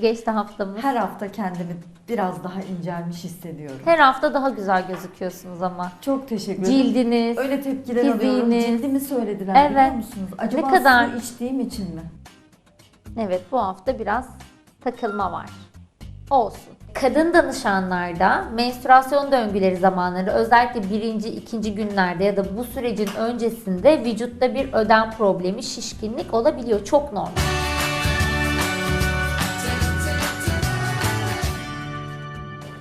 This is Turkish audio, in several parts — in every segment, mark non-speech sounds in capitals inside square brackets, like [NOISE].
Nasıl geçti haftamız? Her hafta kendimi biraz daha incelmiş hissediyorum. Her hafta daha güzel gözüküyorsunuz ama. Çok teşekkür ederim. Cildiniz. Öyle tepkiler alıyorum. fiziğiniz. Cildimi söylediler biliyor Evet. musunuz? Acaba Ne kadar- su içtiğim için mi? Evet bu hafta biraz takılma var. Olsun. Kadın danışanlarda menstruasyon döngüleri zamanları özellikle birinci, ikinci günlerde ya da bu sürecin öncesinde vücutta bir ödem problemi, şişkinlik olabiliyor. Çok normal.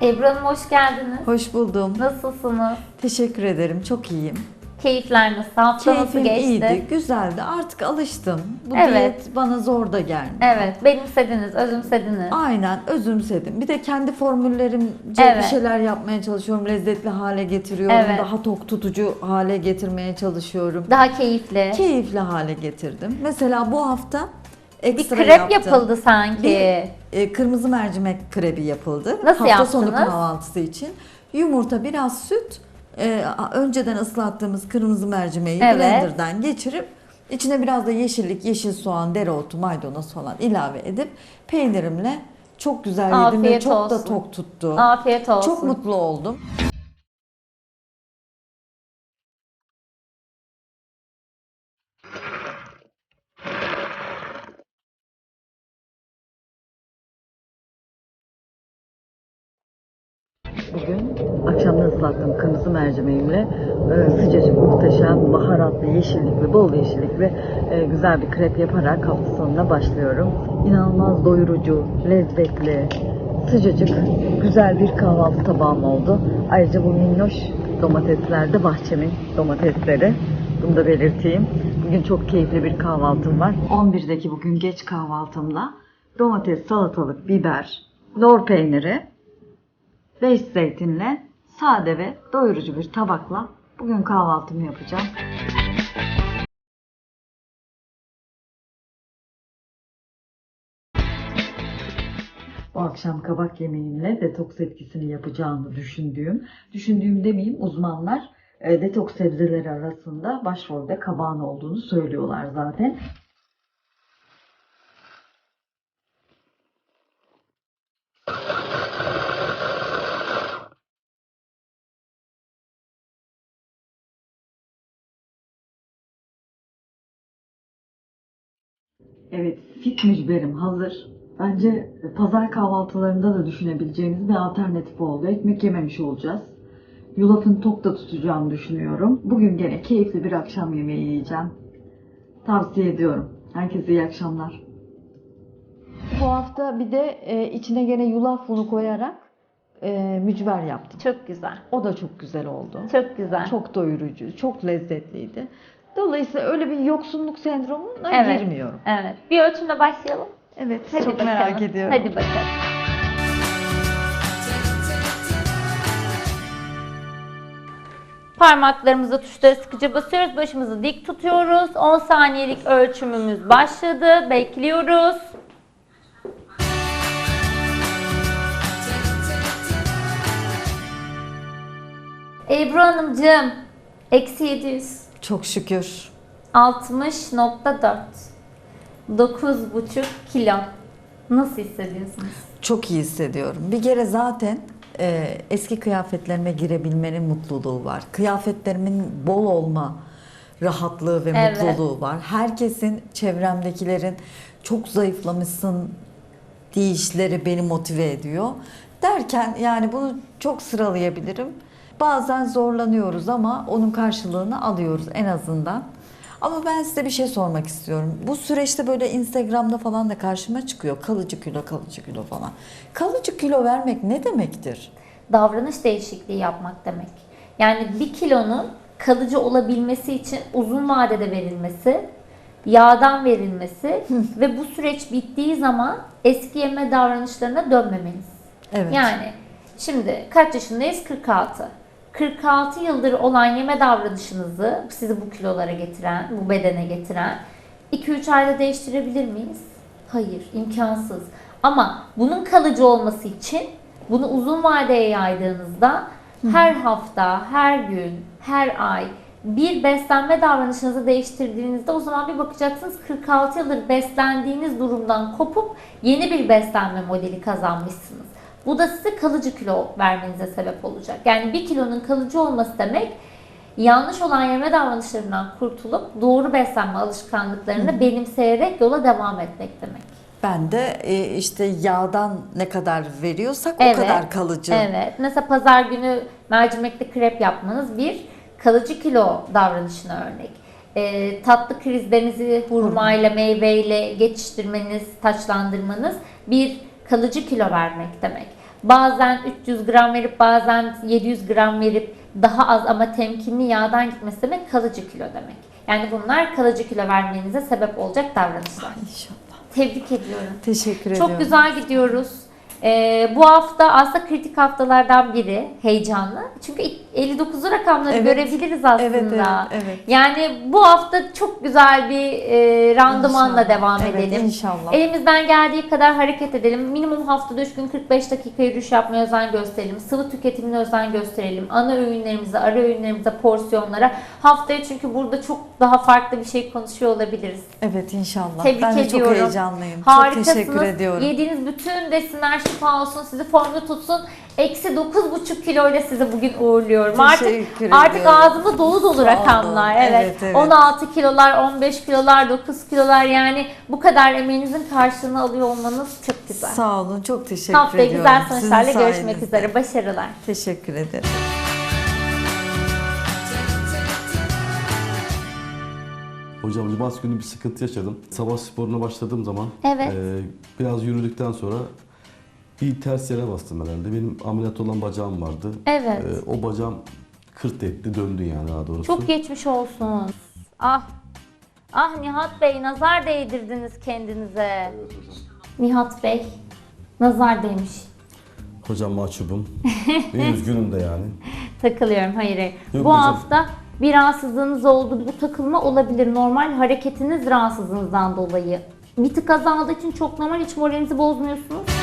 Ebru Hanım hoş geldiniz. Hoş buldum. Nasılsınız? Teşekkür ederim. Çok iyiyim. Keyifler nasıl? Hafta nasıl Keyfim geçti? iyiydi, güzeldi. Artık alıştım. Bu Evet. diyet bana zor da gelmiyor. Evet, benimsediniz, özümsediniz. Aynen özümsedim. Bir de kendi formüllerimce Evet. bir şeyler yapmaya çalışıyorum. Lezzetli hale getiriyorum. Evet. Daha tok tutucu hale getirmeye çalışıyorum. Daha keyifli. Keyifli hale getirdim. Mesela bu hafta Bir ekstra krep yaptım. yapıldı sanki. Bir e, kırmızı mercimek krebi yapıldı. Nasıl Hafta sonu yaptınız? kahvaltısı için. Yumurta, biraz süt, e, önceden ıslattığımız kırmızı mercimeği Evet. blenderdan geçirip içine biraz da yeşillik, yeşil soğan, dereotu, maydanoz falan ilave edip peynirimle çok güzel yedim ve Afiyet çok da olsun. tok tuttu. Afiyet olsun. Çok mutlu oldum. Bugün akşamda ıslattığım kırmızı mercimeğimle e, sıcacık, muhteşem, baharatlı, yeşillikli, bol yeşillikli e, güzel bir krep yaparak hafta sonuna başlıyorum. İnanılmaz doyurucu, lezzetli, sıcacık, güzel bir kahvaltı tabağım oldu. Ayrıca bu minnoş domatesler de bahçemin domatesleri. Bunu da belirteyim. Bugün çok keyifli bir kahvaltım var. 11'deki bugün geç kahvaltımda domates, salatalık, biber, lor peyniri, Beş zeytinle sade ve doyurucu bir tabakla bugün kahvaltımı yapacağım. Bu akşam kabak yemeğimle detoks etkisini yapacağını düşündüğüm, düşündüğüm demeyeyim uzmanlar e, detoks sebzeleri arasında başrolde kabağın olduğunu söylüyorlar zaten. Evet, fit mücberim hazır. Bence pazar kahvaltılarında da düşünebileceğimiz bir alternatif oldu. Ekmek yememiş olacağız. Yulafın tok da tutacağımı düşünüyorum. Bugün gene keyifli bir akşam yemeği yiyeceğim. Tavsiye ediyorum. Herkese iyi akşamlar. Bu hafta bir de e, içine gene yulaf unu koyarak e, mücver yaptım. Çok güzel. O da çok güzel oldu. Çok güzel. Çok doyurucu, çok lezzetliydi. Dolayısıyla öyle bir yoksunluk sendromuna Evet. girmiyorum. Evet. Bir ölçümle başlayalım. Evet, Hadi çok bakalım. merak ediyorum. Hadi bakalım. Parmaklarımızı tuşlara sıkıca basıyoruz. Başımızı dik tutuyoruz. 10 saniyelik ölçümümüz başladı. Bekliyoruz. Ebru Hanımcığım, eksi 700. Çok şükür. 60.4 9,5 kilo. Nasıl hissediyorsunuz? Çok iyi hissediyorum. Bir kere zaten e, eski kıyafetlerime girebilmenin mutluluğu var. Kıyafetlerimin bol olma rahatlığı ve Evet. mutluluğu var. Herkesin, çevremdekilerin çok zayıflamışsın deyişleri beni motive ediyor. Derken yani bunu çok sıralayabilirim. Bazen zorlanıyoruz ama onun karşılığını alıyoruz en azından. Ama ben size bir şey sormak istiyorum. Bu süreçte böyle Instagram'da falan da karşıma çıkıyor. Kalıcı kilo, kalıcı kilo falan. Kalıcı kilo vermek ne demektir? Davranış değişikliği yapmak demek. Yani bir kilonun kalıcı olabilmesi için uzun vadede verilmesi, yağdan verilmesi ve bu süreç bittiği zaman eski yeme davranışlarına dönmemeniz. Evet. Yani şimdi kaç yaşındayız? 46. 46 yıldır olan yeme davranışınızı sizi bu kilolara getiren, bu bedene getiren 2-3 ayda değiştirebilir miyiz? Hayır, imkansız. Ama bunun kalıcı olması için bunu uzun vadeye yaydığınızda her hafta, her gün, her ay bir beslenme davranışınızı değiştirdiğinizde o zaman bir bakacaksınız 46 yıldır beslendiğiniz durumdan kopup yeni bir beslenme modeli kazanmışsınız. Bu da size kalıcı kilo vermenize sebep olacak. Yani bir kilonun kalıcı olması demek yanlış olan yeme davranışlarından kurtulup doğru beslenme alışkanlıklarını benimseyerek yola devam etmek demek. Ben de e, işte yağdan ne kadar veriyorsak Evet. o kadar kalıcı. Evet. Mesela pazar günü mercimekli krep yapmanız bir kalıcı kilo davranışına örnek. Ee, tatlı krizlerinizi hurmayla, meyveyle geçiştirmeniz, taçlandırmanız bir kalıcı kilo vermek demek. Bazen 300 gram verip bazen 700 gram verip daha az ama temkinli yağdan gitmesi demek kalıcı kilo demek. Yani bunlar kalıcı kilo vermenize sebep olacak davranışlar. İnşallah. Tebrik ediyorum. Teşekkür ediyorum. Çok güzel gidiyoruz. Ee, bu hafta aslında kritik haftalardan biri. Heyecanlı. Çünkü 59'lu rakamları Evet. görebiliriz aslında. Evet, evet, evet. Yani bu hafta çok güzel bir e, randımanla İnşallah. devam Evet, edelim. inşallah. Elimizden geldiği kadar hareket edelim. Minimum haftada 3 gün 45 dakika yürüyüş yapmaya özen gösterelim. Sıvı tüketimine özen gösterelim. Ana öğünlerimize, ara öğünlerimize, porsiyonlara. Haftaya çünkü burada çok daha farklı bir şey konuşuyor olabiliriz. Evet inşallah. Tebrik ben de ediyorum. çok heyecanlıyım. Harikasınız. Çok teşekkür ediyorum. Yediğiniz bütün besinler şifa olsun, sizi formda tutsun. Eksi 9,5 kiloyla sizi bugün uğurluyorum. Artık Teşekkür artık ediyorum. ağzımda dolu dolu rakamlar. Evet. Evet, evet. 16 kilolar, 15 kilolar, 9 kilolar yani bu kadar emeğinizin karşılığını alıyor olmanız çok güzel. Sağ olun. Çok teşekkür Haftaya ediyorum. güzel Sizin sonuçlarla görüşmek sayenizde. üzere. Başarılar. Teşekkür ederim. Hocam cumartesi günü bir sıkıntı yaşadım. Sabah sporuna başladığım zaman Evet. e, biraz yürüdükten sonra bir ters yere bastım herhalde. Benim ameliyat olan bacağım vardı. Evet. E, o bacağım kırt etti, döndü yani daha doğrusu. Çok geçmiş olsun. Ah. Ah Nihat Bey nazar değdirdiniz kendinize. Nihat Bey nazar değmiş. Hocam mahcubum. [LAUGHS] Ve üzgünüm de yani. Takılıyorum hayır hayır. Yok bu hocam. hafta bir rahatsızlığınız oldu. Bu takılma olabilir. Normal hareketiniz rahatsızlığınızdan dolayı. Bir tık azaldığı için çok normal. Hiç moralinizi bozmuyorsunuz.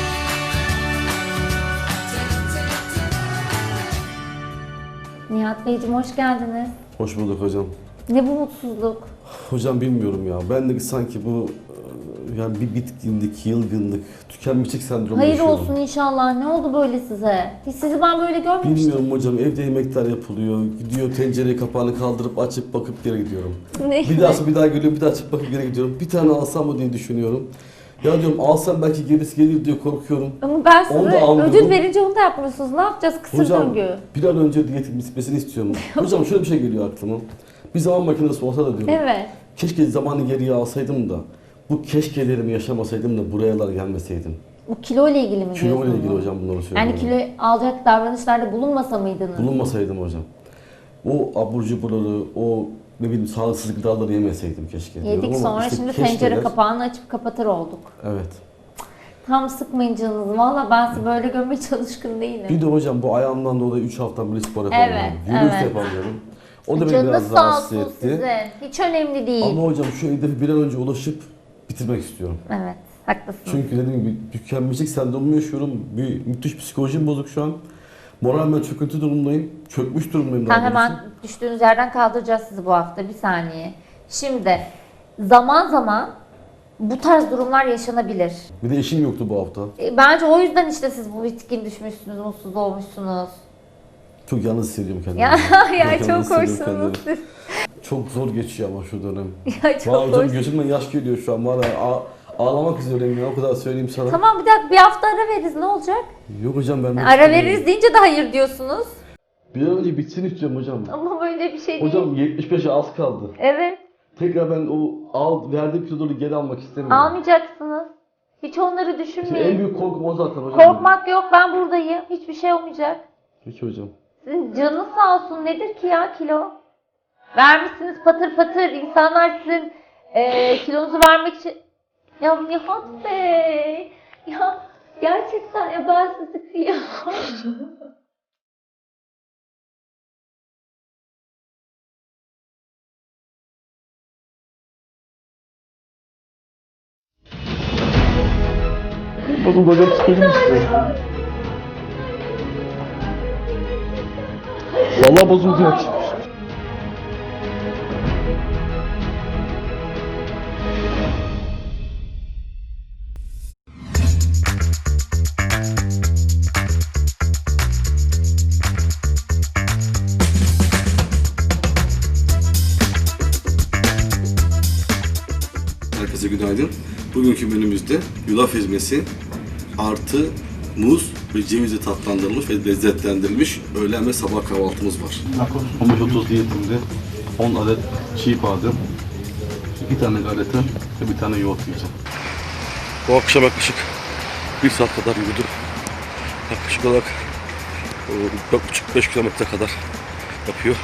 Nihat Beyciğim hoş geldiniz. Hoş bulduk hocam. Ne bu mutsuzluk? Hocam bilmiyorum ya. Ben de sanki bu e, yani bir bitkinlik, yılgınlık, tükenmişlik sendromu Hayır yaşıyorum. olsun inşallah. Ne oldu böyle size? Hiç sizi ben böyle görmemiştim. Bilmiyorum hocam evde yemekler yapılıyor. Gidiyor tencereyi kapağını kaldırıp açıp bakıp geri gidiyorum. Ne? Bir daha bir daha geliyorum bir daha açıp bakıp geri gidiyorum. Bir tane alsam mı diye düşünüyorum. Ya diyorum alsam belki gerisi gelir diye korkuyorum. Ama ben Onu size da almıyorum. ödül verince onu da yapmıyorsunuz. Ne yapacağız? Kısır Hocam döngü. bir an önce diyetim bitmesini istiyorum. [LAUGHS] Hocam şöyle bir şey geliyor aklıma. Bir zaman makinesi olsa da diyorum. Evet. Keşke zamanı geriye alsaydım da bu keşkelerimi yaşamasaydım da buralar gelmeseydim. Bu kilo ile ilgili mi Kilo ile diyorsunuz? ilgili hocam bunları söylüyorum. Yani kilo alacak davranışlarda bulunmasa mıydınız? Bulunmasaydım hocam. O abur cuburları, o ne bileyim sağlıksız gıdaları yemeseydim keşke. diyorum Yedik ama sonra işte şimdi keşkeler- tencere kapağını açıp kapatır olduk. Evet. Tam sıkmayın canınızı. Valla ben sizi böyle görmeye [LAUGHS] çalışkın değilim. Bir de hocam bu ayağımdan dolayı 3 haftadan beri spor yapamıyorum. Evet, Yürüyüş de evet. yapamıyorum. O da beni Canınız biraz sağ rahatsız olsun etti. size. Hiç önemli değil. Ama hocam şu hedefi bir an önce ulaşıp bitirmek istiyorum. Evet. Haklısınız. Çünkü dediğim gibi tükenmişlik sendromu yaşıyorum. Bir müthiş psikolojim bozuk şu an. Moral ben çöküntü durumdayım. Çökmüş durumdayım daha Tamam doğrusu. hemen düştüğünüz yerden kaldıracağız sizi bu hafta. Bir saniye. Şimdi zaman zaman bu tarz durumlar yaşanabilir. Bir de eşim yoktu bu hafta. E, Bence o yüzden işte siz bu bitkin düşmüşsünüz, mutsuz olmuşsunuz. Çok yalnız hissediyorum kendimi. Ya, [LAUGHS] ya çok hissediyorum hoşsunuz. Çok zor geçiyor ama şu dönem. [LAUGHS] Ya çok hocam hoş. gözümden yaş geliyor şu an. Var ya, ağlamak üzereyim ya o kadar söyleyeyim sana. Tamam bir dakika bir hafta ara veririz ne olacak? Yok hocam ben... Ara veririz deyince de hayır diyorsunuz. Bir an önce bitsin istiyorum hocam. Ama böyle bir şey değil. Hocam 75'e az kaldı. Evet. Tekrar ben o al, verdiğim kiloları geri almak istemiyorum. Almayacaksınız. Hiç onları İşte en düşünmeyin. büyük korkum o zaten hocam. Korkmak yok ben buradayım. Hiçbir şey olmayacak. Peki hocam. Sizin canınız sağ olsun. Nedir ki ya kilo? Vermişsiniz patır patır. İnsanlar sizin eee kilonuzu vermek için... Ya Nihat Bey. Ya gerçekten ya ben sizi kıyamam. Hocam psikolojim istiyor. Valla bozuldu ya. Ezmesi artı muz ve cevizle tatlandırılmış ve lezzetlendirilmiş öğlen ve sabah kahvaltımız var. Homojotoz diyetinde 10 adet çiğ badem, 2 tane galeta ve bir tane yoğurt yiyeceğim. Bu akşam yaklaşık 1 saat kadar yürüdüm. Yaklaşık olarak 4,5-5 kilometre kadar yapıyor.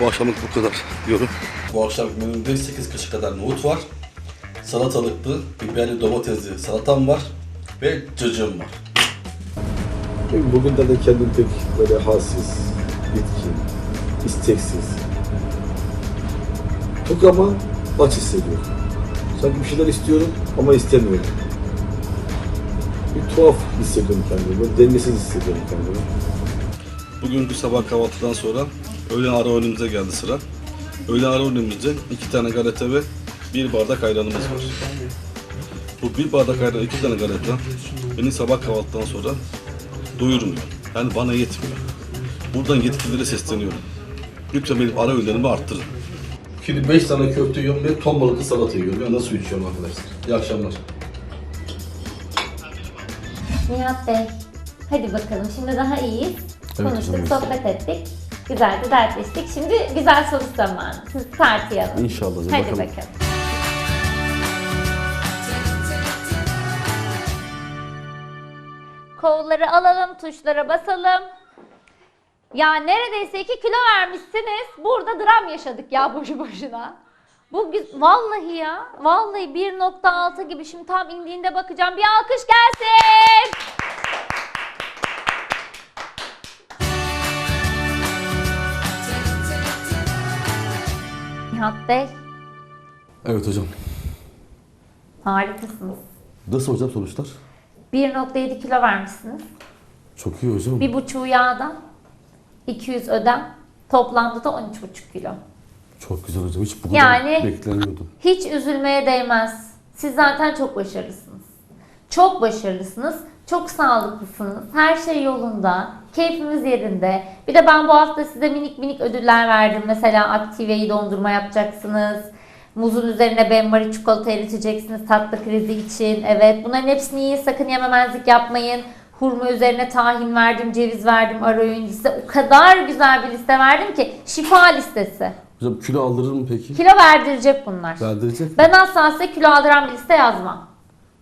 Bu akşamlık bu kadar diyorum. Bu akşam menümde 8 kaşık kadar nohut var. Salatalıklı, biberli domatesli salatam var ve cacığım var. Çünkü bugünlerde kendim pek böyle halsiz, bitkin, isteksiz. Tok ama aç hissediyorum. Sanki bir şeyler istiyorum ama istemiyorum. Bir tuhaf hissediyorum kendimi, dengesiz hissediyorum kendimi. Bugün bir sabah kahvaltıdan sonra öğlen ara öğünümüze geldi sıra. Öğlen ara öğünümüzde iki tane galeta ve bir bardak ayranımız var. Bu bir bardak ayran, iki tane galeta beni sabah kahvaltıdan sonra doyurmuyor. Yani bana yetmiyor. Buradan yetkililere sesleniyorum. Lütfen benim ara öğünlerimi arttırın. Şimdi 5 tane köfte yiyorum ve ton balıklı salata yiyorum. Ya nasıl içiyorum arkadaşlar? İyi akşamlar. Nihat Bey, hadi bakalım şimdi daha iyiyiz. Konuştuk, hocam, sohbet ettik. Güzel de dertleştik. Şimdi güzel soru zamanı. Siz tartıyalım. İnşallah Hadi bakalım. bakalım. Kolları alalım, tuşlara basalım. Ya neredeyse 2 kilo vermişsiniz. Burada dram yaşadık ya boşu boşuna. Bu gü- vallahi ya. Vallahi 1.6 gibi şimdi tam indiğinde bakacağım. Bir alkış gelsin. Nihat Bey, Evet hocam. harikasınız. Nasıl hocam sonuçlar? 1.7 kilo vermişsiniz. Çok iyi hocam. Bir buçuğu yağdan, 200 ödem. Toplamda da 13,5 kilo. Çok güzel hocam. Hiç bu kadar Yani- beklemiyordum. Hiç üzülmeye değmez. Siz zaten çok başarılısınız. Çok başarılısınız. Çok sağlıklısınız. Her şey yolunda. Keyfimiz yerinde. Bir de ben bu hafta size minik minik ödüller verdim. Mesela Active'yi dondurma yapacaksınız. Muzun üzerine benmari çikolata eriteceksiniz tatlı krizi için. Evet bunların hepsini yiyin. Sakın yememezlik yapmayın. Hurma üzerine tahin verdim, ceviz verdim, ara öğün liste. O kadar güzel bir liste verdim ki şifa listesi. Hocam kilo aldırır mı peki? Kilo verdirecek bunlar. Verdirecek mi? Ben asla size kilo aldıran bir liste yazmam.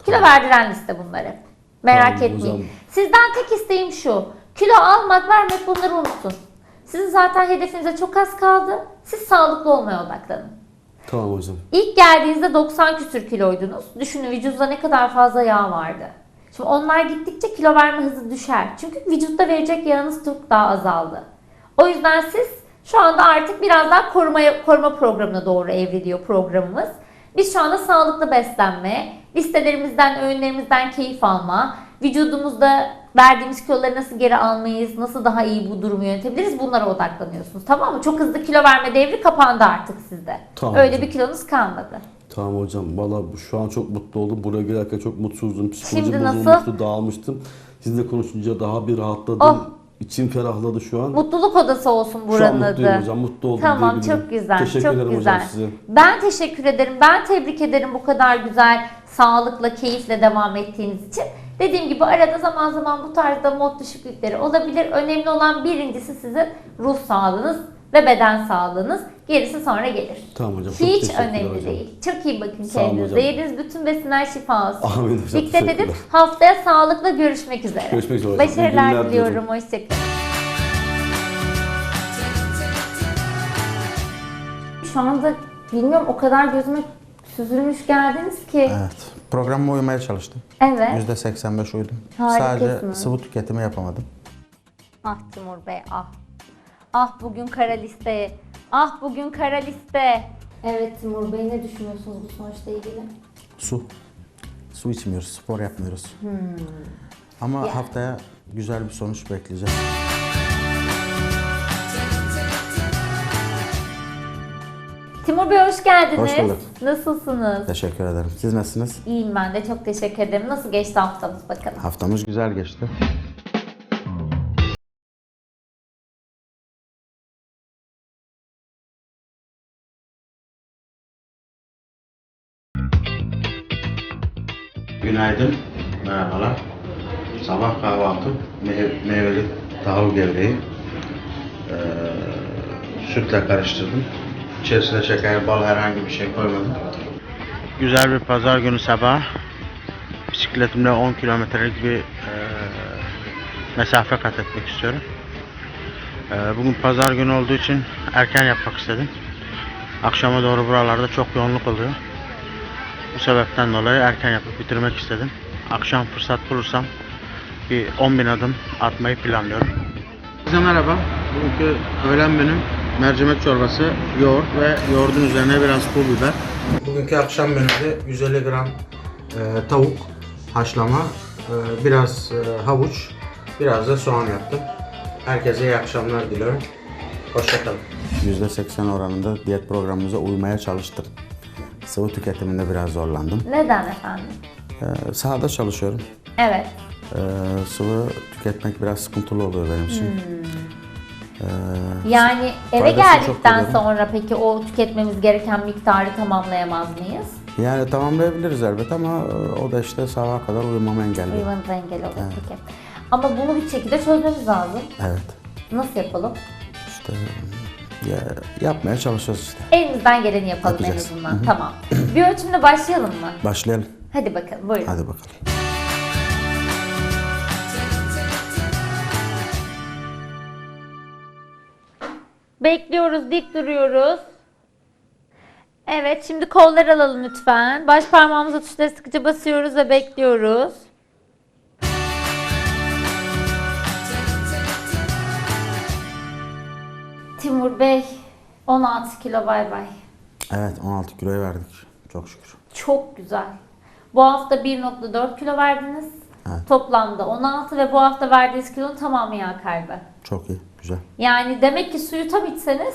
Kilo verdiren liste bunlar hep. Merak Tamam, o etmeyin. zaman- Sizden tek isteğim şu. Kilo almak, vermek bunları unutun. Sizin zaten hedefinize çok az kaldı. Siz sağlıklı olmaya odaklanın. Tamam hocam. İlk geldiğinizde 90 küsür kiloydunuz. Düşünün vücudunuzda ne kadar fazla yağ vardı. Şimdi onlar gittikçe kilo verme hızı düşer. Çünkü vücutta verecek yağınız çok daha azaldı. O yüzden siz şu anda artık biraz daha koruma, koruma programına doğru evriliyor programımız. Biz şu anda sağlıklı beslenme, listelerimizden, öğünlerimizden keyif alma, vücudumuzda verdiğimiz kiloları nasıl geri almayız, nasıl daha iyi bu durumu yönetebiliriz bunlara odaklanıyorsunuz. Tamam mı? Çok hızlı kilo verme devri kapandı artık sizde. Tamam Öyle bir kilonuz kalmadı. Tamam hocam. Valla şu an çok mutlu oldum. Buraya gelirken çok mutsuzdum. Psikolojim Şimdi nasıl? bozulmuştu, dağılmıştım. Sizinle konuşunca daha bir rahatladım. Oh. İçim ferahladı şu an. Mutluluk odası olsun şu an buranın adı. hocam. Mutlu oldum Tamam çok güzel. Teşekkür çok ederim güzel. hocam size. Ben teşekkür ederim. Ben tebrik ederim bu kadar güzel, sağlıkla, keyifle devam ettiğiniz için. Dediğim gibi arada zaman zaman bu tarzda mod düşüklükleri olabilir. Önemli olan birincisi sizin ruh sağlığınız ve beden sağlığınız. Gerisi sonra gelir. Tamam hocam. çok Hiç önemli hocam. değil. Çok iyi bakın Sağ kendinize. Yediğiniz bütün besinler şifa olsun. Amin hocam. Dikkat edin. Haftaya sağlıkla görüşmek üzere. Görüşmek üzere hocam. Başarılar diliyorum. Hoşçakalın. Şu anda bilmiyorum o kadar gözüme süzülmüş geldiniz ki. Evet. Programıma uymaya çalıştım. Evet. %85 uydum. Sadece sıvı tüketimi yapamadım. Ah Timur Bey ah. Ah bugün kara liste. Ah bugün kara liste. Evet Timur Bey ne düşünüyorsunuz bu sonuçla ilgili? Su. Su içmiyoruz, spor yapmıyoruz. Hmm. Ama haftaya güzel bir sonuç bekleyeceğiz. Timur Bey hoş geldiniz. Hoş bulduk. Nasılsınız? Teşekkür ederim. Siz nasılsınız? İyiyim ben de çok teşekkür ederim. Nasıl geçti haftamız bakalım? Haftamız güzel geçti. Günaydın, merhabalar. Sabah kahvaltı, me- meyveli tahıl gevreği. Ee, sütle karıştırdım. İçerisine şeker, bal herhangi bir şey koymadım. Güzel bir pazar günü sabah. Bisikletimle 10 kilometrelik bir e, mesafe kat etmek istiyorum. E, bugün pazar günü olduğu için erken yapmak istedim. Akşama doğru buralarda çok yoğunluk oluyor. Bu sebepten dolayı erken yapıp bitirmek istedim. Akşam fırsat bulursam bir 10 bin adım atmayı planlıyorum. Herkese merhaba. Bugünkü öğlen menüm mercimek çorbası, yoğurt ve yoğurdun üzerine biraz pul biber. Bugünkü akşam menüde 150 gram e, tavuk haşlama, e, biraz e, havuç, biraz da soğan yaptım. Herkese iyi akşamlar diliyorum. Hoşçakalın. %80 oranında diyet programımıza uymaya çalıştım. Sıvı tüketiminde biraz zorlandım. Neden efendim? Ee, sahada çalışıyorum. Evet. Ee, sıvı tüketmek biraz sıkıntılı oluyor benim için. Yani eve geldikten sonra peki o tüketmemiz gereken miktarı tamamlayamaz mıyız? Yani tamamlayabiliriz elbet ama e, o da işte sabaha kadar uyumamı engelliyor. Uyumanıza engel olur peki. Ama bunu bir şekilde çözmemiz lazım. Evet. Nasıl yapalım? İşte ya, yapmaya çalışacağız işte. Elimizden geleni yapalım Yapacağız. en azından. Tamam. bir ölçümle başlayalım mı? Başlayalım. Hadi bakalım buyurun. Hadi bakalım. Bekliyoruz, dik duruyoruz. Evet, şimdi kollar alalım lütfen. Baş parmağımızla tuşları sıkıca basıyoruz ve bekliyoruz. Timur Bey, 16 kilo bay bay. Evet 16 kiloyu verdik. Çok şükür. Çok güzel. Bu hafta 1.4 kilo verdiniz. Toplamda 16 ve bu hafta verdiğiniz kilonun tamamı yağ kaybı. Çok iyi. Güzel. Yani demek ki suyu tam içseniz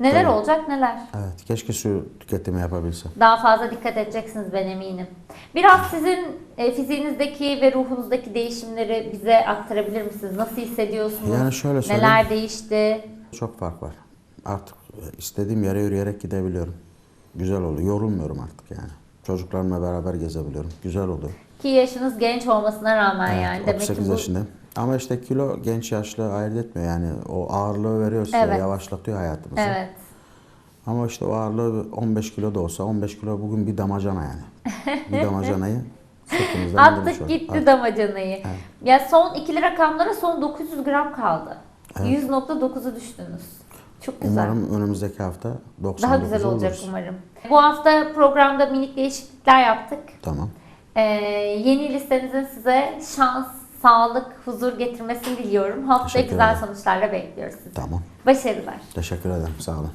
neler Tabii. olacak neler. Evet. Keşke su tüketimi yapabilsem. Daha fazla dikkat edeceksiniz ben eminim. Biraz sizin e, fiziğinizdeki ve ruhunuzdaki değişimleri bize aktarabilir misiniz? Nasıl hissediyorsunuz? Yani şöyle söyleyeyim. Neler değişti? Çok fark var. Artık istediğim yere yürüyerek gidebiliyorum. Güzel oluyor. Yorulmuyorum artık yani. Çocuklarımla beraber gezebiliyorum. Güzel oluyor. Ki yaşınız genç olmasına rağmen Evet, yani. Demek ki 38 bu yaşındayım. Ama işte kilo genç yaşlı ayırt etmiyor yani. O ağırlığı veriyor size, Evet. yavaşlatıyor hayatımızı. Evet. Ama işte o ağırlığı 15 kilo da olsa 15 kilo bugün bir damacana yani. [LAUGHS] bir damacanayı Attık gitti Evet. damacanayı. Ya son ikili rakamlara son 900 gram kaldı. 100.9'u düştünüz. Çok güzel. Umarım önümüzdeki hafta 99 Daha güzel olacak oluruz. umarım. Bu hafta programda minik değişiklikler yaptık. Tamam. Ee, yeni listenizin size şans, sağlık, huzur getirmesini diliyorum. Haftaya güzel sonuçlarla bekliyoruz sizi. Tamam. Başarılar. Teşekkür ederim. Sağ olun.